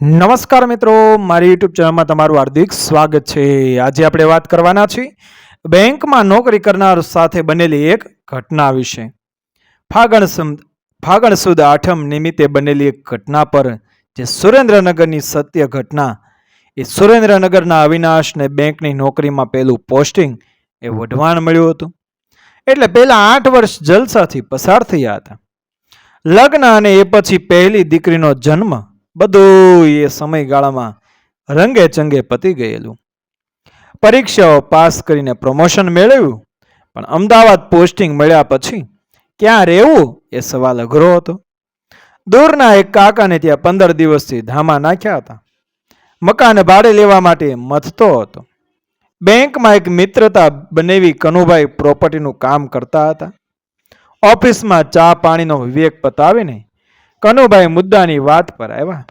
નમસ્કાર મિત્રો, મારી યુટ્યુબ ચેનલમાં તમારું હાર્દિક સ્વાગત છે. આજે આપણે વાત કરવાના છીએ બેંકમાં નોકરી કરનાર સાથે બનેલી એક ઘટના વિશે. ફાગણ ફાગણ સુદ આઠમ નિમિત્તે બનેલી એક ઘટના પર જે સુરેન્દ્રનગરની સત્ય ઘટના, એ સુરેન્દ્રનગરના અવિનાશને બેંકની નોકરીમાં પહેલું પોસ્ટિંગ એ વઢવાણ મળ્યું હતું. એટલે પહેલાં આઠ વર્ષ જલસાથી પસાર થયા હતા. લગ્ન અને એ પછી પહેલી દીકરીનો જન્મ બધું એ સમયગાળામાં રંગે ચંગે પતી ગયેલું. પરીક્ષાઓ પાસ કરીને પ્રમોશન મેળવ્યું, પણ અમદાવાદ પોસ્ટિંગ મળ્યા પછી ક્યાં રહેવું એ સવાલ અઘરો હતો. દૂરના એક કાકાને ત્યાં પંદર દિવસથી ધામા નાખ્યા હતા. મકાન ભાડે લેવા માટે મથતો હતો. બેંકમાં એક મિત્રતા બનેવી કનુભાઈ પ્રોપર્ટીનું કામ કરતા હતા. ઓફિસમાં ચા પાણીનો વિવેક પતાવીને કનુભાઈ મુદ્દાની વાત પર આવ્યા.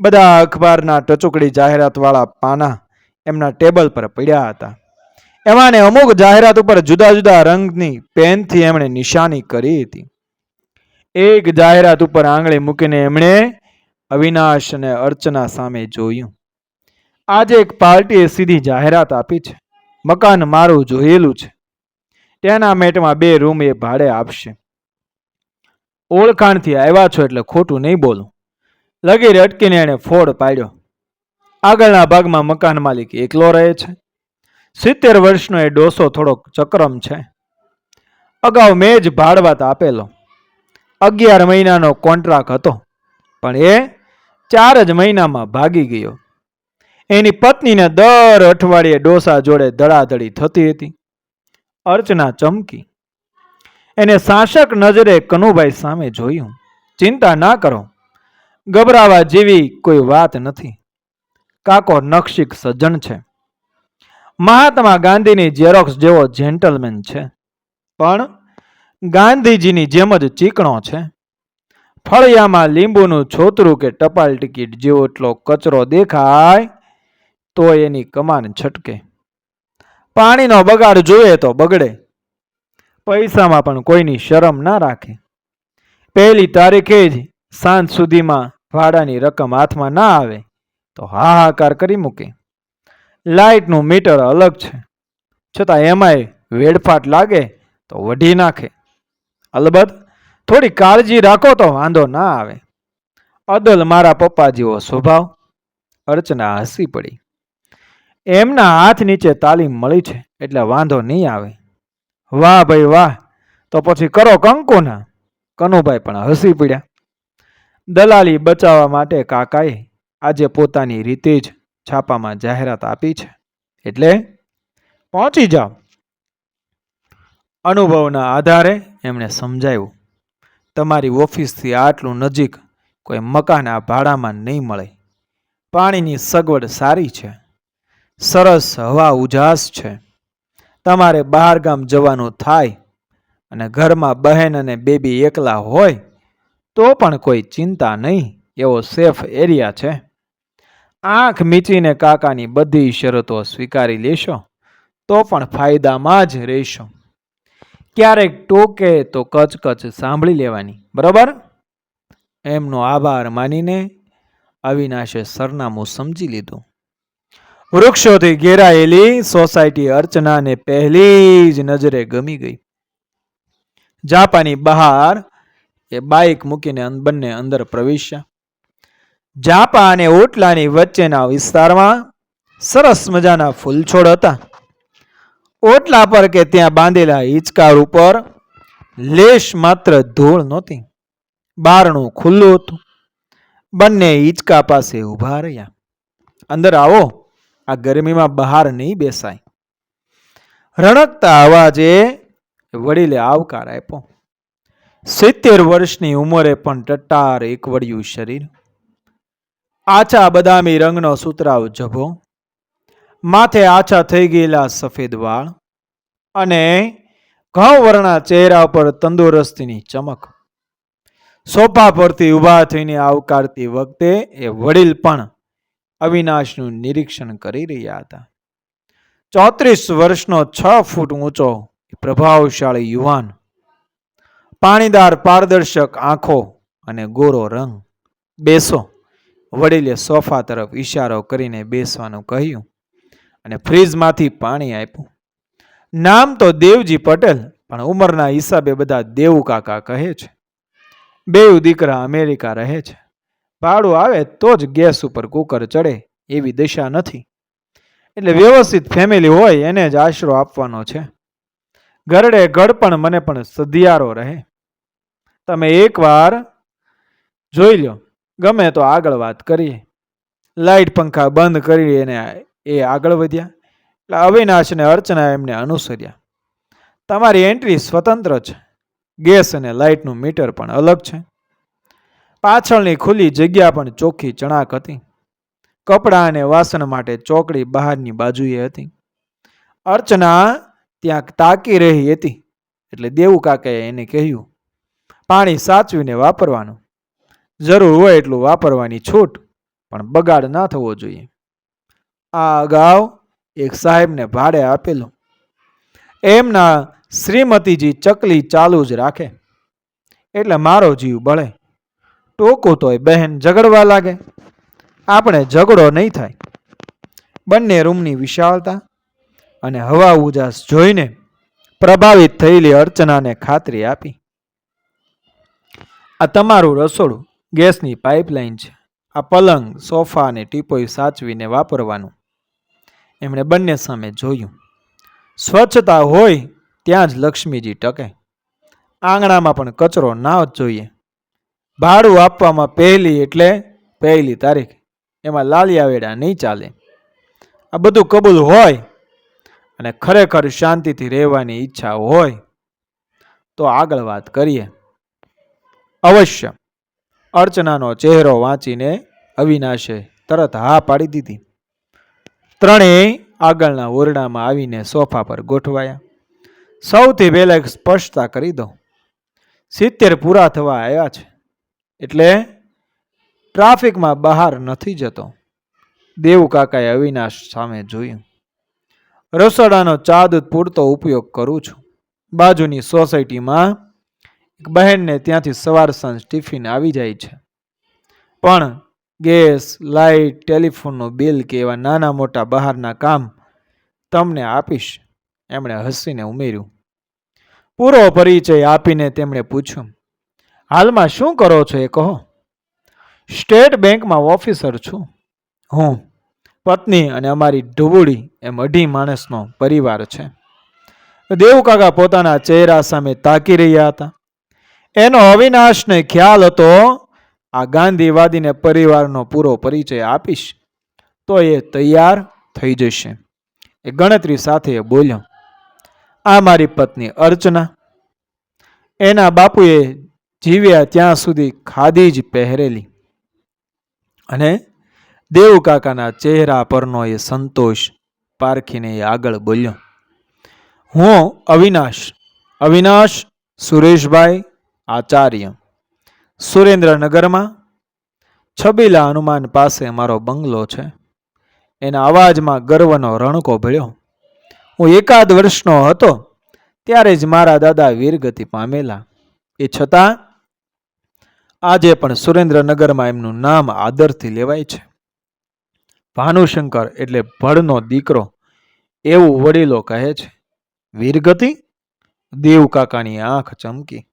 બધા અખબારના ટચુકડી જાહેરાતવાળા પાના એમના ટેબલ પર પડ્યા હતા. એમાંને અમુક જાહેરાત ઉપર જુદા જુદા રંગની પેનથી એમણે નિશાની કરી હતી. એક જાહેરાત ઉપર આંગળી મૂકીને એમણે અવિનાશ અને અર્ચના સામે જોયું. આજે એક પાર્ટીએ સીધી જાહેરાત આપી છે. મકાન મારું જોયેલું છે. તેના મેટમાં બે રૂમ એ ભાડે આપશે. ઓળખાણથી આવ્યા છો એટલે ખોટું નહીં બોલું. લગીર અટકીને એણે ફોડ પાડ્યો. આગળના ભાગમાં મકાન માલિક એકલો રહે છે. સિત્તેર વર્ષનો એ ડોસો થોડોક ચક્રમ છે. અગાઉ મેં જ ભાડવાત આપેલો. અગિયાર મહિનાનો કોન્ટ્રાક્ટ હતો, પણ એ ચાર જ મહિનામાં ભાગી ગયો. એની પત્નીને દર અઠવાડિયે ડોસા જોડે દડાદડી થતી હતી. અર્ચના ચમકી. એને શાસક નજરે કનુભાઈ સામે જોયું. ચિંતા ના કરો. ગભરાવા જેવી કોઈ વાત નથી. કાકો નક્ષિક સજ્જન છે. મહાત્મા ગાંધીની ઝેરોક્સ જેવો જેન્ટલમેન છે. પણ ગાંધીજીની જેમ જ ચીકણો છે. ફળિયામાં લીંબુનું છોતરું કે ટપાલ ટિકિટ જેવો એટલો કચરો દેખાય તો એની કમાન છટકે. પાણીનો બગાડ જોઈએ તો બગડે. પૈસામાં પણ કોઈની શરમ ના રાખે. પહેલી તારીખે જ સાંજ સુધીમાં ભાડાની રકમ હાથમાં ના આવે તો હાહાકાર કરી મૂકે. લાઇટનું મીટર અલગ છે. છતાં એમાંય વેડફાટ લાગે તો વઢી નાખે. અલબત્ત, થોડી કાળજી રાખો તો વાંધો ના આવે. અદલ મારા પપ્પા જેવો સ્વભાવ અર્ચના હસી પડી. એમના હાથ નીચે તાલીમ મળી છે એટલે વાંધો નહીં આવે. વાહ ભાઈ વાહ. તો પછી કરો કંકુના. કનુભાઈ પણ હસી પડ્યા. દલાલી બચાવવા માટે કાકાએ આજે પોતાની રીતે જ છાપામાં જાહેરાત આપી છે. એટલે પહોંચી જાઓ. અનુભવના આધારે એમણે સમજાવ્યું તમારી ઓફિસથી આટલું નજીક કોઈ મકાન આ ભાડામાં નહીં મળે. પાણીની સગવડ સારી છે. સરસ હવા ઉજાસ છે. તમારે બહાર ગામ જવાનું થાય અને ઘરમાં બહેન અને બેબી એકલા હોય, તો પણ કોઈ ચિંતા નહીં, એવો સેફ એરિયા છે. આંખ મીચીને કાકાની બધી શરતો સ્વીકારી લેશો, તો પણ ફાયદામાં જ રહેશો. ક્યારેક ટોકે તો કચકચ સાંભળી લેવાની, બરાબર? એમનો આભાર માનીને અવિનાશે સરનામું સમજી લીધું. વૃક્ષોથી ઘેરાયેલી સોસાયટી અર્ચનાને પહેલી જ નજરે ગમી ગઈ. જાપાની બહાર એ બાઇક મૂકીને બંને અંદર પ્રવેશ્યા. જાપા અને ઓટલાની વચ્ચેના વિસ્તારમાં સરસ મજાના ફૂલછોડ હતા. ઓટલા પર કે ત્યાં બાંધેલા હિંચકાર ઉપર લેશ માત્ર ધૂળ નહોતી. બારણું ખુલ્લું હતું. બંને હિંચકા પાસે ઊભા રહ્યા. અંદર આવો. આ ગરમીમાં બહાર નહીં બેસાય. રણકતા અવાજે વડીલે આવકાર આપ્યો. સિત્તેર વર્ષની ઉંમરે પણ ટટ્ટાર એકવડ્યું શરીર. આછા બદામી રંગનો સુતરાવ જભો. માથે આછા થઈ ગયેલા સફેદ વાળ અને ઘઉં વર્ણા ચહેરા પર તંદુરસ્તીની ચમક. સોફા પરથી ઊભા થઈને આવકારતી વખતે એ વડીલ પણ અવિનાશનું નિરીક્ષણ કરી રહ્યા હતા. ચોત્રીસ વર્ષનો છ ફૂટ ઊંચો, પ્રભાવશાળી યુવાન, પાણીદાર પારદર્શક આંખો અને ગોરો રંગ. બેસો. વડીલે સોફા તરફ ઈશારો કરીને બેસવાનું કહ્યું અને ફ્રીજમાંથી પાણી આપ્યું. નામ તો દેવજી પટેલ, પણ ઉંમરના હિસાબે બધા દેવું કાકા કહે છે. બેઉ દીકરા અમેરિકા રહે છે. ભાડું આવે તો જ ગેસ ઉપર કુકર ચડે એવી દિશા નથી. એટલે વ્યવસ્થિત ફેમિલી હોય એને જ આશરો આપવાનો છે. ગરડે ગળ પણ મને પણ સધિયારો રહે. તમે એકવાર જોઈ લો, ગમે તો આગળ વાત કરીએ. લાઈટ પંખા બંધ કરી એને એ આગળ વધ્યા. એટલે અવિનાશ અને અર્ચના એમને અનુસર્યા. તમારી એન્ટ્રી સ્વતંત્ર છે. ગેસ અને લાઇટનું મીટર પણ અલગ છે. પાછળની ખુલ્લી જગ્યા પણ ચોખ્ખી ચણાક હતી. કપડાં અને વાસણ માટે ચોકડી બહારની બાજુએ હતી. અર્ચના ત્યાં તાકી રહી હતી, એટલે દેવું કાકાએ એને કહ્યું, પાણી સાચવીને વાપરવાનું. જરૂર હોય એટલું વાપરવાની છૂટ, પણ બગાડ ના થવો જોઈએ. આ અગાઉ એક સાહેબને ભાડે આપેલું. એમના શ્રીમતીજી ચકલી ચાલુ જ રાખે, એટલે મારો જીવ બળે. ટોકું તોય બહેન ઝઘડવા લાગે. આપણે ઝઘડો નહીં થાય. બંને રૂમની વિશાળતા અને હવા ઉજાસ જોઈને પ્રભાવિત થયેલી અર્ચનાને ખાતરી આપી. આ તમારું રસોડું ગેસની પાઇપલાઇન છે. આ પલંગ, સોફા અને ટીપોય સાચવીને વાપરવાનું. એમણે બંને સામે જોયું. સ્વચ્છતા હોય ત્યાં જ લક્ષ્મીજી ટકે. આંગણામાં પણ કચરો ના જ જોઈએ. ભાડું આપવામાં પહેલી એટલે પહેલી તારીખ. એમાં લાલિયા વેડા નહીં ચાલે. આ બધું કબૂલ હોય અને ખરેખર શાંતિથી રહેવાની ઈચ્છા હોય તો આગળ વાત કરીએ. અવશ્ય અર્ચનાનો ચહેરો વાંચીને અવિનાશે તરત હા પાડી દીધી. ત્રણેય આગળના ઓરડામાં આવીને સોફા પર ગોઠવાયા. સૌથી પહેલાં એક સ્પષ્ટતા કરી દો સિત્તેર પૂરા થવા આવ્યા છે. એટલે ટ્રાફિકમાં બહાર નથી જતો. દેવ કાકાએ અવિનાશ સામે જોયું. રસોડાનો ચા દૂધ પૂરતો ઉપયોગ કરું છું. બાજુની સોસાયટીમાં એક બહેનને ત્યાંથી સવાર સાંજ ટિફિન આવી જાય છે. પણ ગેસ લાઇટ ટેલિફોનનું બિલ કે એવા નાના મોટા બહારના કામ તમને આપીશ. એમણે હસીને ઉમેર્યું. પૂરો પરિચય આપીને તેમણે પૂછ્યું હાલમાં શું કરો છો એ કહો. સ્ટેટ બેંકમાં ઓફિસર છું. હું પત્ની અને અમારી ઢુબુડી એમ અઢી માણસનો પરિવાર છે. દેવકાકા પોતાના ચહેરા સામે તાકી રહ્યા હતા. એનો અવિનાશને ખ્યાલ હતો, આ ગાંધીવાદીને પરિવારનો પૂરો પરિચય આપીશ, તો એ તૈયાર થઈ જશે. એ ગણતરી સાથે બોલ્યો, આ મારી પત્ની અર્ચના. એના બાપુએ જીવ્યા ત્યાં સુધી ખાદી જ પહેરેલી. અને દેવ કાકાના ચહેરા પરનો એ સંતોષ પારખીને એ આગળ બોલ્યો, હું અવિનાશ અવિનાશ સુરેશભાઈ આચાર્ય, સુરેન્દ્રનગરમાં છબીલા હનુમાન પાસે મારો બંગલો છે. એના અવાજમાં ગર્વનો રણકો ભળ્યો. હું એકાદ વર્ષનો હતો ત્યારે જ મારા દાદા વીરગતિ પામેલા. એ છતાં આજે પણ સુરેન્દ્રનગરમાં એમનું નામ આદરથી લેવાય છે. ભાનુશંકર એટલે ભળનો દીકરો એવું વડીલો કહે છે. વીરગતિ? દેવ કાકાની આંખ ચમકી.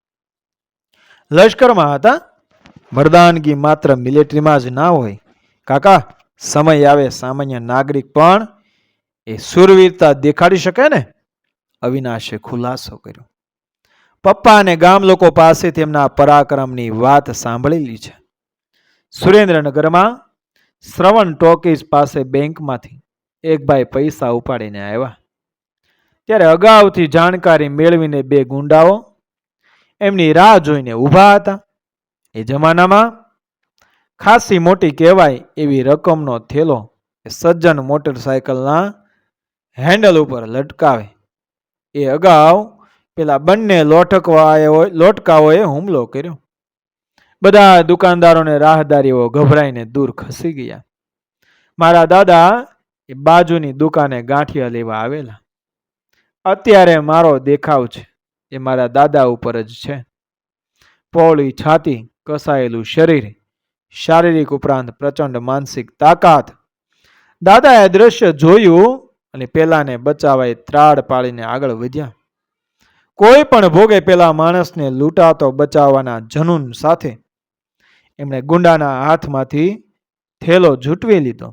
લશ્કરમાં હતા? મરદાનગી માત્ર મિલિટરીમાં જ ના હોય. કાકા, સમય આવે સામાન્ય નાગરિક, પણ એ સુરવીરતા દેખાડી શકે ને? અવિનાશે ખુલાસો કર્યો. પપ્પા અને ગામ લોકો પાસે તેમના પરાક્રમની વાત સાંભળેલી છે. સુરેન્દ્રનગરમાં શ્રવણ ટોકીઝ પાસે બેંકમાંથી એક ભાઈ પૈસા ઉપાડીને આવ્યા. ત્યારે અગાઉથી જાણકારી મેળવીને બે ગુંડાઓ એમની રાહ જોઈને ઊભા હતા. એ જમાનામાં ખાસી મોટી કહેવાય એવી રકમનો થેલો એ સજ્જન મોટરસાયકલના હેન્ડલ ઉપર લટકાવે. એ અગાઉ પેલા બંને લોટકવાએ લોટકાઓએ હુમલો કર્યો. બધા દુકાનદારોને રાહદારીઓ ગભરાઈને દૂર ખસી ગયા. મારા દાદા એ બાજુની દુકાને ગાંઠિયા લેવા આવેલા. અત્યારે મારો દેખાવ છે, એ મારા દાદા ઉપર જ છે. પહોળી છાતી, કસાયેલું શરીર, શારીરિક ઉપરાંત પ્રચંડ માનસિક તાકાત. દાદાએ દ્રશ્ય જોયું અને પેલાને બચાવાય ત્રાડ પાડીને આગળ વધ્યા. કોઈ પણ ભોગે પેલા માણસને લૂંટાતો બચાવવાના જનૂન સાથે એમણે ગુંડાના હાથમાંથી થેલો ઝૂંટવી લીધો.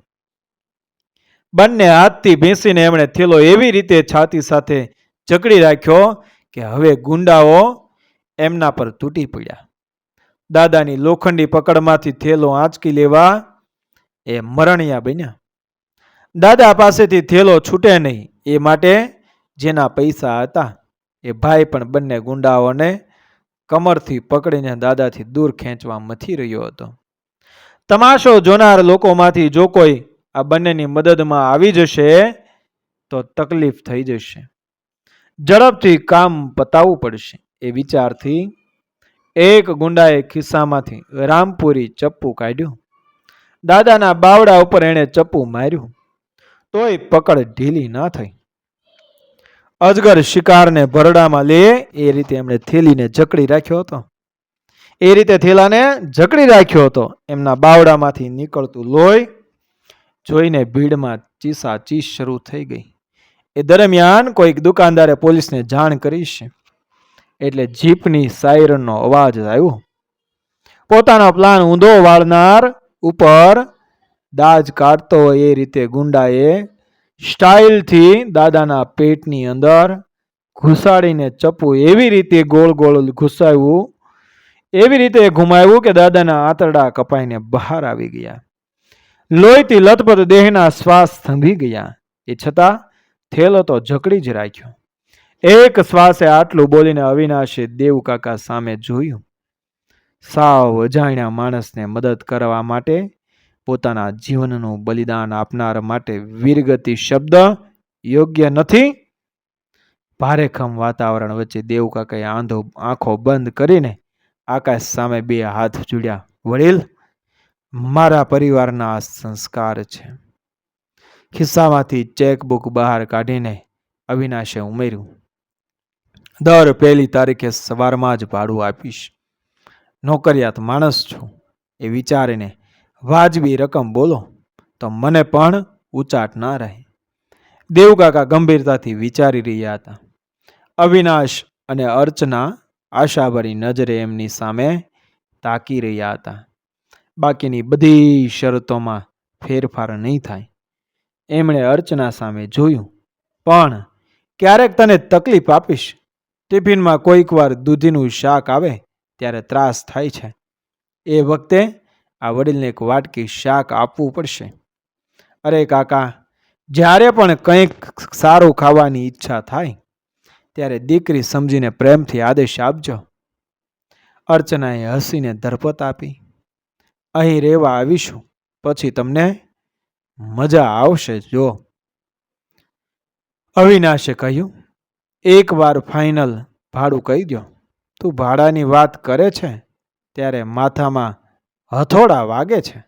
બંને હાથથી ભેંસીને એમણે થેલો એવી રીતે છાતી સાથે જકડી રાખ્યો કે હવે ગુંડાઓ એમના પર તૂટી પડ્યા. દાદાની લોખંડી પકડમાંથી થેલો આંચકી લેવા એ મરણિયા બન્યા. દાદા પાસેથી થેલો છૂટે નહીં, એ માટે જેના પૈસા હતા. એ ભાઈ પણ બંને ગુંડાઓને કમરથી પકડીને દાદાથી દૂર ખેંચવા મથી રહ્યો હતો. તમાશો જોનાર લોકોમાંથી જો કોઈ આ બંનેની મદદમાં આવી જશે, તો તકલીફ થઈ જશે. ઝડપથી કામ પતાવવું પડશે. એ વિચારથી એક ગુંડાએ ખિસ્સામાંથી રામપુરી ચપ્પુ કાઢ્યું. દાદાના બાવડા ઉપર એણે ચપ્પુ માર્યું. તોય પકડ ઢીલી ના થઈ. અજગર શિકારને ભરડામાં લે, એ રીતે એમણે થેલીને જકડી રાખ્યો હતો. એ રીતે થેલાને જકડી રાખ્યો હતો. એમના બાવડામાંથી નીકળતું લોહી જોઈને ભીડમાં ચીસા ચીસ શરૂ થઈ ગઈ. એ દરમિયાન કોઈક દુકાનદારે પોલીસને જાણ કરી છે. એટલે જીપની સાયરનનો અવાજ આવ્યો. પોતાનો પ્લાન ઊંધો વાળનાર ઉપર દાજ કાઢતો હોય એ રીતે ગુંડાએ સ્ટાઇલથી દાદાના પેટની અંદર ઘુસાડીને ચપ્પુ એવી રીતે ગોળ ગોળ ઘુસાવ્યું, એવી રીતે ઘુમાવ્યું કે દાદાના આંતરડા કપાઈને બહાર આવી ગયા. લોહીથી લથપથ દેહના શ્વાસ થંભી ગયા. એ છતાં થેલો તો જકડી જ રાખ્યો. એક શ્વાસે આટલું બોલીને અવિનાશે દેવ કાકા સામે જોયું. સાવ અજાણ્યા માણસને મદદ કરવા માટે પોતાના જીવનનું બલિદાન આપનાર માટે વીરગતિ શબ્દ યોગ્ય નથી. ભારેખમ વાતાવરણ વચ્ચે દેવ કાકાએ આંધો, આંખો બંધ કરીને આકાશ સામે બે હાથ જોડ્યા, વડીલ, મારા પરિવારના સંસ્કાર છે. ખિસ્સામાંથી ચેકબુક બહાર કાઢીને અવિનાશે ઉમેર્યું, દર પહેલી તારીખે સવારમાં જ ભાડું આપીશ. નોકરિયાત માણસ છું, એ વિચારીને વાજબી રકમ બોલો, તો મને પણ ઉચાટ ના રહે. દેવકાકા ગંભીરતાથી વિચારી રહ્યા હતા. અવિનાશ અને અર્ચના આશાભરી નજરે એમની સામે તાકી રહ્યા હતા. બાકીની બધી શરતોમાં ફેરફાર નહીં થાય. એમણે અર્ચના સામે જોયું, પણ ક્યારેક તને તકલીફ આપીશ. ટિફિનમાં કોઈક વાર દૂધીનું શાક આવે, ત્યારે ત્રાસ થાય છે. એ વખતે આ વડીલને એક વાટકી શાક આપવું પડશે. અરે કાકા, જ્યારે પણ કંઈક સારું ખાવાની ઈચ્છા થાય, ત્યારે દીકરી સમજીને પ્રેમથી આદેશ આપજો. અર્ચનાએ હસીને ધરપત આપી, અહીં રહેવા આવીશું, પછી તમને મજા આવશે જો. અવિનાશે કહ્યું એક વાર ફાઇનલ ભાડું કહી દો તું ભાડાની વાત કરે છે, ત્યારે માથામાં હથોડા વાગે છે.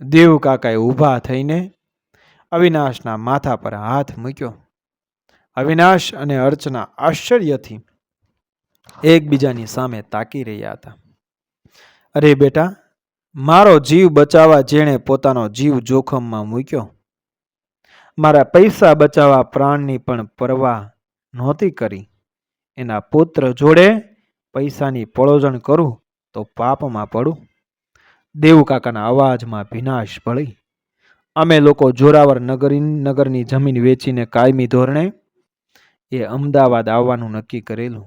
દેવ કાકાએ ઊભા થઈને અવિનાશના માથા પર હાથ મૂક્યો. અવિનાશ અને અર્ચના આશ્ચર્યથી એકબીજાની સામે તાકી રહ્યા હતા. અરે બેટા, મારો જીવ બચાવવા જેણે પોતાનો જીવ જોખમમાં મૂક્યો. મારા પૈસા બચાવવા પ્રાણની પણ પરવા નહોતી કરી. એના પુત્ર જોડે પૈસાની પળોજણ કરું તો પાપમાં પડું. દેવ કાકાના અવાજમાં ભીનાશ ભળી. અમે લોકો જોરાવર નગરી નગરની જમીન વેચીને કાયમી ધોરણે એ અમદાવાદ આવવાનું નક્કી કરેલું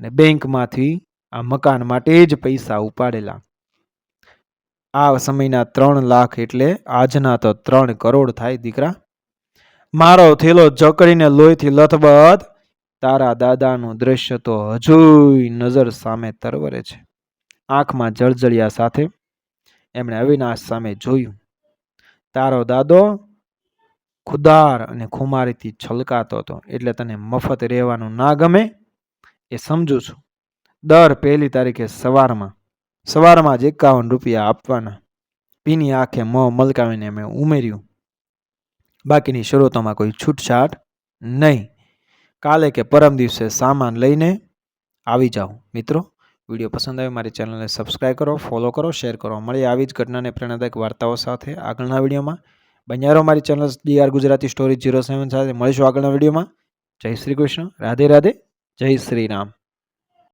અને બેંકમાંથી આ મકાન માટે જ પૈસા ઉપાડેલા. આ સમયના ત્રણ લાખ એટલે આજના તો ત્રણ કરોડ થાય દીકરા. મારો થેલો જકડીને લોહીથી લથબથ તારા દાદાનું દ્રશ્ય તો હજુ નજર સામે તરવરે છે. આંખમાં જળજળિયા સાથે એમણે અવિનાશ સામે જોયું. તારો દાદો ખુદાર અને ખુમારીથી છલકાતો હતો, એટલે તને મફત રહેવાનું ના ગમે એ સમજુ છું. દર પહેલી તારીખે સવારમાં સવારમાં જ એકાવન રૂપિયા આપવાના. પીની આંખે મોં મલકાવીને મેં ઉમેર્યું. બાકીની શરૂઆતમાં કોઈ છૂટછાટ નહીં. કાલે કે પરમ દિવસે સામાન લઈને આવી જાઓ, મિત્રો. વીડિયો પસંદ આવે, મારી ચેનલને સબસ્ક્રાઈબ કરો ફોલો કરો શેર કરો. મળીએ આવી જ ઘટનાને પ્રેરણાદાયક વાર્તાઓ સાથે આગળના વિડીયોમાં. બન્યા રહો મારી channel DR Gujarati story zero seven સાથે. મળીશું આગળના વિડીયોમાં. જય શ્રી કૃષ્ણ. રાધે રાધે. જય શ્રી રામ.